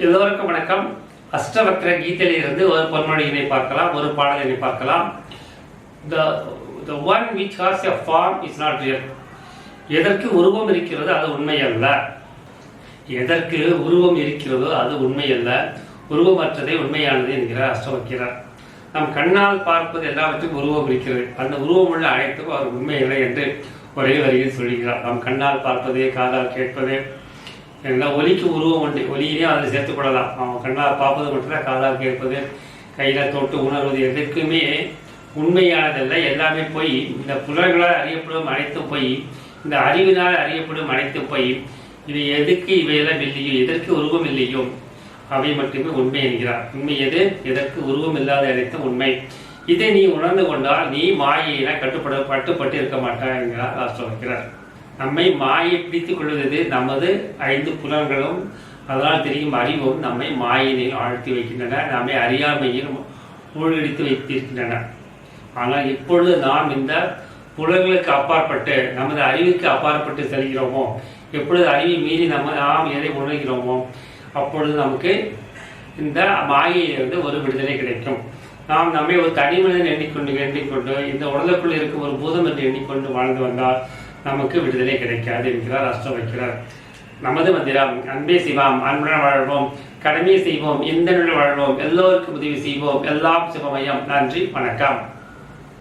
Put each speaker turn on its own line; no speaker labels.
எல்லோருக்கும் வணக்கம். அஷ்டவக்ர கீதையிலிருந்து ஒரு பொன்மொழியினை பார்க்கலாம் ஒரு பாடலினை பார்க்கலாம். The the one which has a form is not real. எதற்கு உருவம் இருக்கிறது அது உண்மை அல்ல எதற்கு உருவம் இருக்கிறதோ அது உண்மை அல்ல உருவமற்றதே உண்மையானது என்கிறார் அஷ்டவக்கிரர் நம் கண்ணால் பார்ப்பது எல்லாவற்றுக்கும் உருவம் இருக்கிறது. அந்த உருவம் உள்ள அனைத்துக்கும் அவர் உண்மை இல்லை என்று ஒரே வரியில் சொல்கிறார். நம் கண்ணால் பார்ப்பது காதால் கேட்பது எல்லாம் ஒலிக்கு உருவம் உண்டு. ஒலியிலே அதில் சேர்த்துக்கொள்ளலாம். அவன் கண்ணால் பார்ப்பது மட்டும்தான் காதால் கேட்பது கையில தொட்டு உணர்வது எதற்குமே உண்மையானதல்ல. எல்லாமே போய் இந்த புலன்களால் அறியப்படும் அனைத்தும் போய் இந்த அறிவினால் அறியப்படும் அனைத்தும் போய் இது எதுக்கு இவையெல்லாம் இல்லையோ எதற்கு உருவம் இல்லையோ அவை மட்டுமே உண்மை என்கிறார். உண்மை எது? எதற்கு உருவம் இல்லாத அனைத்தும் உண்மை. இதை நீ உணர்ந்து கொண்டால் நீ மாயையில கட்டுப்பட பட்டுப்பட்டு இருக்க மாட்டாய் என்கிறார் ராஷ்டிரம் வைக்கிறார் நம்மை மாயை பிடித்துக் கொள்வது நமது ஐந்து புலன்களும் அதனால் தெரியும் அறிவும் நம்மை மாயினில் ஆழ்த்தி வைக்கின்றன நம்மை அறியாமையில் மூழ்கடித்து வைத்திருக்கின்றன. ஆனால் இப்பொழுது நாம் இந்த புலன்களுக்கு அப்பாற்பட்டு நமது அறிவுக்கு அப்பாற்பட்டு செல்கிறோமோ எப்பொழுது அறிவை மீறி நம்ம நாம் எதை உணர்கிறோமோ அப்பொழுது நமக்கு இந்த மாயையிலிருந்து ஒரு விடுதலை கிடைக்கும். நாம் நம்மை ஒரு தனி மனிதன் எண்ணிக்கொண்டு எண்ணிக்கொண்டு இந்த உடலுக்குள் இருக்கும் ஒரு பூதம் என்று எண்ணிக்கொண்டு வாழ்ந்து வந்தால் நமக்கு விடுதலை கிடைக்காது என்கிறார் அஷ்டம் வைக்கிறார் நமது மந்திரம் அன்பே சிவாம் அன்புடன் வாழ்வோம் கடமை செய்வோம் எந்த வாழ்வோம் எல்லோருக்கும் உதவி செய்வோம். எல்லாம் சிவமயம். நன்றி வணக்கம்.